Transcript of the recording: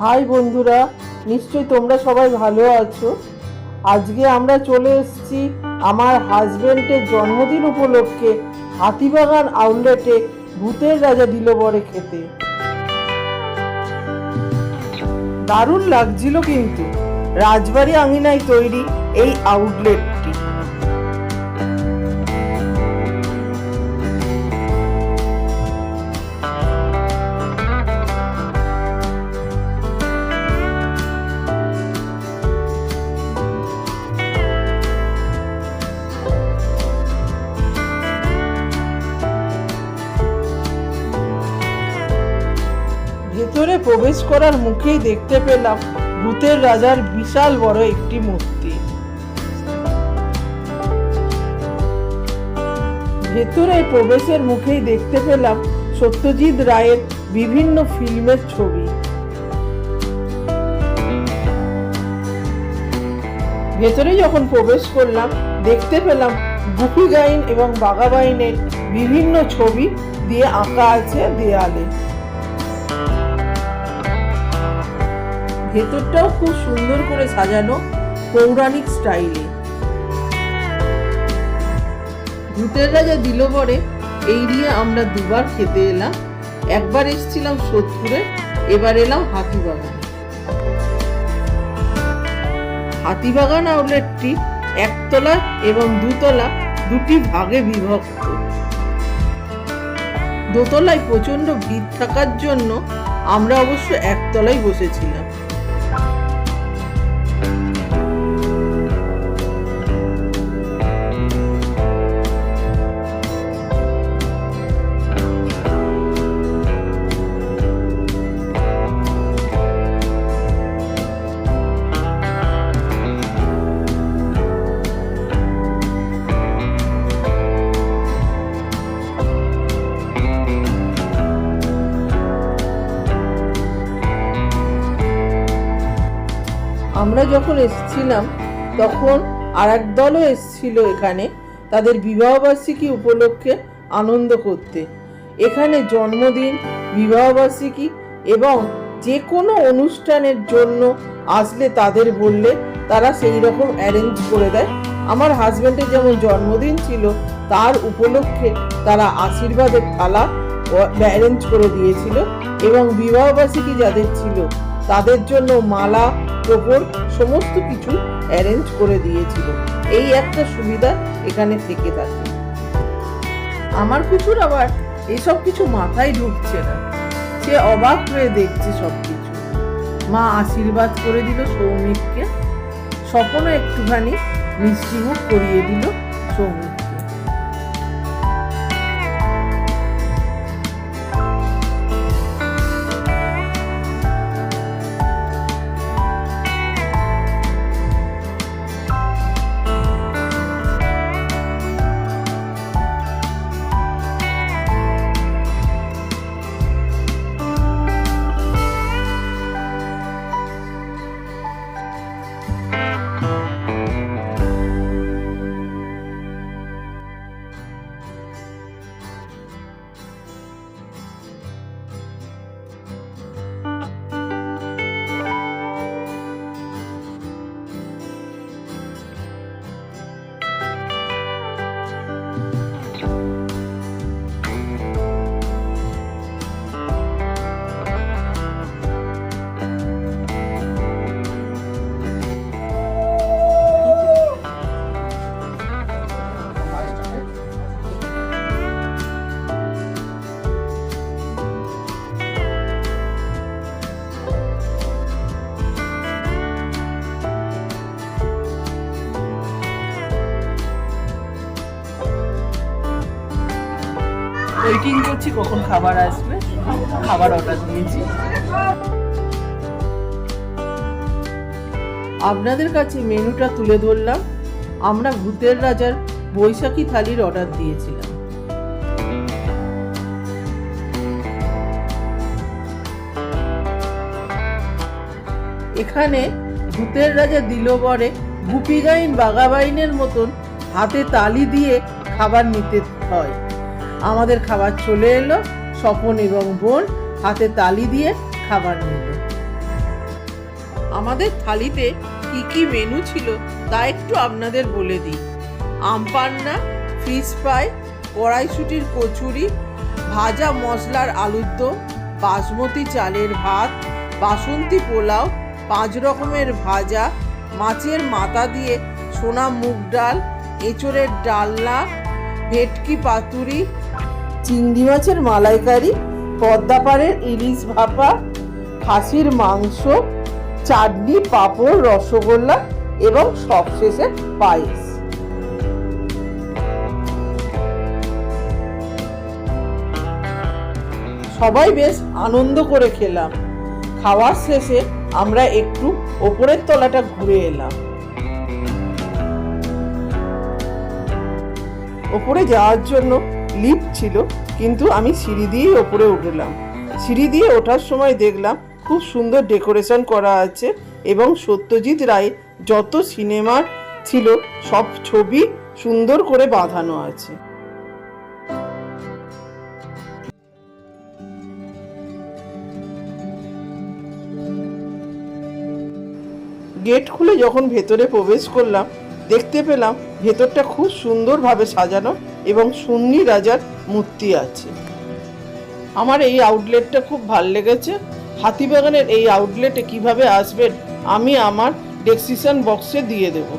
High বন্ধুরা, নিশ্চয়ই তোমরা সবাই ভালো আছো। আজকে আমরা চলে এসেছি আমার হাজবেন্ডের জন্মদিন উপলক্ষে হাতিবাগান আউটলেটে ভূতের রাজা দিল বরে খেতে। দারুণ লাগছিল কিন্তু। রাজবাড়ি আঙিনায় তৈরি এই আউটলেটটি ভেতরে প্রবেশ করার মুখেই দেখতে পেলাম ভূতের রাজার বিশাল বড় একটি মূর্তি। ভেতরে প্রবেশের মুখেই দেখতে পেলাম সত্যজিৎ রায়ের বিভিন্ন ফিল্মের ছবি। ভেতরে যখন প্রবেশ করলাম, দেখতে পেলাম গুপি গাইন এবং বাঘাবাইনের বিভিন্ন ছবি দিয়ে আঁকা আছে দেয়ালে। ভেতরটাও খুব সুন্দর করে সাজানো পৌরাণিক স্টাইলে। ভূতের রাজা দিল বরে, এই দিয়ে আমরা দুবার খেতে এলাম। একবার এসেছিলাম সোদপুরে, এবার এলাম হাতিবাগান। হাতিবাগান আউটলেটটি একতলা এবং দুতলা দুটি ভাগে বিভক্ত। দোতলায় প্রচণ্ড ভিড় থাকার জন্য আমরা অবশ্য একতলায় বসেছিলাম। আমরা যখন এসেছিলাম, তখন আর এক দলও এসেছিল এখানে তাদের বিবাহবার্ষিকী উপলক্ষে আনন্দ করতে। এখানে জন্মদিন, বিবাহবার্ষিকী এবং যে কোনো অনুষ্ঠানের জন্য আসলে তাদের বললে তারা সেই রকম অ্যারেঞ্জ করে দেয়। আমার হাজব্যান্ডের যেমন জন্মদিন ছিল, তার উপলক্ষে তারা আশীর্বাদের থালা অ্যারেঞ্জ করে দিয়েছিল এবং বিবাহবার্ষিকী যাদের ছিল তাদের জন্য মালা টোপর সমস্ত কিছু অ্যারেঞ্জ করে দিয়েছিল। এই একটা সুবিধা এখানে থেকে থাকে। আমার কুকুর আবার এসব কিছু মাথায় ঢুকছে না। সে অবাক হয়ে দেখছে সব কিছু মা আশীর্বাদ করে দিল সৌমিককে। স্বপনও একটুখানি মিষ্টিমুখ করিয়ে দিল সৌমিককে ওয়েটিং করছি, কখন খাবার আসবে, খাবার অর্ডার দিয়েছি। আপনাদের কাছে মেনুটা তুলে ধরলাম। আমরা ভূতের রাজার বৈশাখী থালির অর্ডার দিয়েছিলাম। এখানে ভূতের রাজা দিল বরে গুপি গাইন বাগাবাইনের মতন হাতে তালি দিয়ে খাবার নিতে হয়। আমাদের খাবার চলে এলো, স্বপন এবং বোন হাতে তালি দিয়ে খাবার নিল। আমাদের থালিতে কি কি মেনু ছিল তা একটু আপনাদের বলে দিই। আম পান্না ফিশ ফ্রাই কড়াইশুটির কচুরি, ভাজা মশলার আলুর দম, বাসমতি চালের ভাত, বাসন্তী পোলাও, পাঁচ রকমের ভাজা, মাছের মাথা দিয়ে সোনা মুগ ডাল, এঁচড়ের ডালনা, ভেটকি পাতুরি চিংড়ি মাছের মালাইকারি, পদ্মাপাড়ের ইলিশ ভাপা, খাসির মাংস, চাটনি, পাঁপড়, রসগোল্লা এবং সবশেষে পায়েস। সবাই বেশ আনন্দ করে খেলাম। খাওয়ার শেষে আমরা একটু ওপরের তলাটা ঘুরে এলাম। ওপরে যাওয়ার জন্য লিফট ছিল, কিন্তু আমি সিঁড়ি দিয়েই ওপরে উঠলাম। সিঁড়ি দিয়ে ওঠার সময় দেখলাম খুব সুন্দর ডেকোরেশন করা আছে এবং সত্যজিৎ রায় যত সিনেমার ছিল, সব ছবি সুন্দর করে বাঁধানো আছে। গেট খুলে যখন ভেতরে প্রবেশ করলাম দেখতে পেলাম ভেতরটা খুব সুন্দরভাবে সাজানো এবং সুন্নি রাজার মূর্তি আছে। আমার এই আউটলেটটা খুব ভালো লেগেছে। হাতিবাগানের এই আউটলেটে কীভাবে আসবেন, আমি আমার ডেসক্রিপশন বক্সে দিয়ে দেবো।